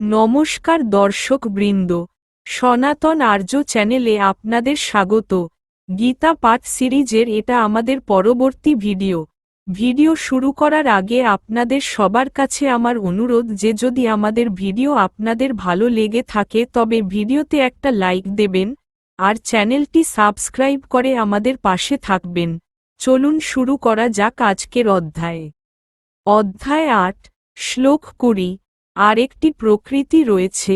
নমস্কার দর্শক বৃন্দ, সনাতন আর্য চ্যানেলে আপনাদের স্বাগত। গীতা পাঠ সিরিজের এটা আমাদের পরবর্তী ভিডিও। ভিডিও শুরু করার আগে আপনাদের সবার কাছে আমার অনুরোধ যে যদি আমাদের ভিডিও আপনাদের ভালো লেগে থাকে তবে ভিডিওতে একটা লাইক দেবেন, আর চ্যানেলটি সাবস্ক্রাইব করে আমাদের পাশে থাকবেন। চলুন শুরু করা যাক আজকের অধ্যায়ে। অধ্যায় আট, শ্লোক কুড়ি। আর একটি প্রকৃতি রয়েছে,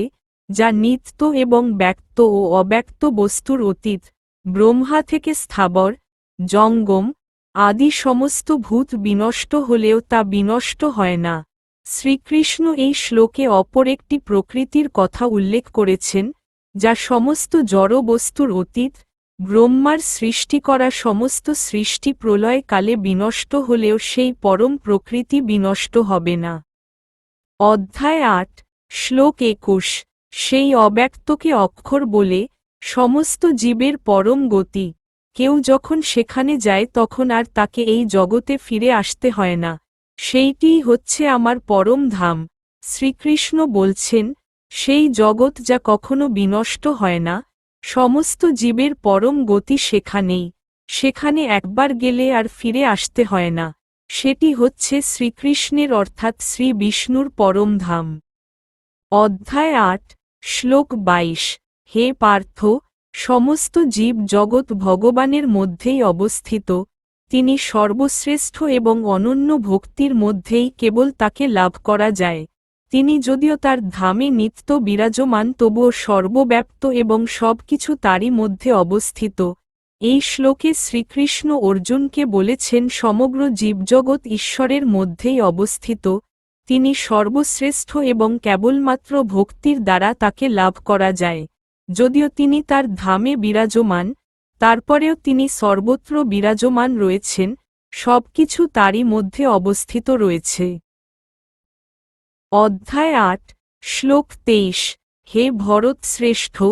যা নিত্য এবং ব্যক্ত ও অব্যক্ত বস্তুর অতীত, ব্রহ্মা থেকে স্থাবর, জঙ্গম, আদি সমস্ত ভূত বিনষ্ট হলেও তা বিনষ্ট হয় না। শ্রীকৃষ্ণ এই শ্লোকে অপর একটি প্রকৃতির কথা উল্লেখ করেছেন, যা সমস্ত জড় বস্তুর অতীত, ব্রহ্মার সৃষ্টি করা সমস্ত সৃষ্টি প্রলয়কালে বিনষ্ট হলেও সেই পরম প্রকৃতি বিনষ্ট হবে না। অধ্যায় আট, শ্লোক একুশ, সেই অব্যক্তকে অক্ষর বলে, সমস্ত জীবের পরম গতি। কেউ যখন সেখানে যায় তখন আর তাকে এই জগতে ফিরে আসতে হয় না। সেইটিই হচ্ছে আমার পরম ধাম। শ্রীকৃষ্ণ বলছেন, সেই জগৎ যা কখনো বিনষ্ট হয় না, সমস্ত জীবের পরম গতি সেখানেই। সেখানে একবার গেলে আর ফিরে আসতে হয় না। সেটি হচ্ছে শ্রীকৃষ্ণের অর্থাৎ শ্রী বিষ্ণুর পরম ধাম। অধ্যায় আট, শ্লোক বাইশ, হে পার্থ, সমস্ত জীব জগৎ ভগবানের মধ্যেই অবস্থিত, তিনি সর্বশ্রেষ্ঠ এবং অনন্য ভক্তির মধ্যেই কেবল তাকে লাভ করা যায়। তিনি যদিও তার ধামে নিত্য বিরাজমান, তবুও সর্বব্যাপ্ত এবং সবকিছু তারই মধ্যে অবস্থিত। এই শ্লোকে শ্রীকৃষ্ণ অর্জুনকে বলেছেন, সমগ্র জীবজগৎ ঈশ্বরের মধ্যেই অবস্থিত। তিনি সর্বশ্রেষ্ঠ এবং কেবলমাত্র ভক্তির দ্বারা তাকে লাভ করা যায়। যদিও তিনি তার ধামে বিরাজমান, তারপরেও তিনি সর্বত্র বিরাজমান রয়েছেন, সবকিছু তারই মধ্যে অবস্থিত রয়েছে। অধ্যায় আট, শ্লোক তেইশ, হে ভরত শ্রেষ্ঠ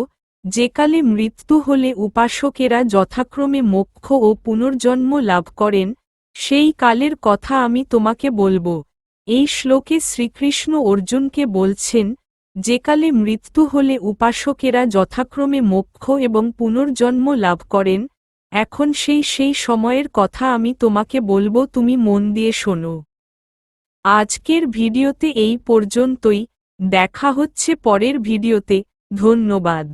যেকালে মৃত্যু হলে উপাসকেরা যথাক্রমে মোক্ষ ও পুনর্জন্ম লাভ করেন, সেই কালের কথা আমি তোমাকে বলব। এই শ্লোকে শ্রীকৃষ্ণ অর্জুনকে বলছেন, যেকালে মৃত্যু হলে উপাসকেরা যথাক্রমে মোক্ষ এবং পুনর্জন্ম লাভ করেন, এখন সেই সেই সময়ের কথা আমি তোমাকে বলব, তুমি মন দিয়ে শোনো। আজকের ভিডিওতে এই পর্যন্তই, দেখা হচ্ছে পরের ভিডিওতে, ধন্যবাদ।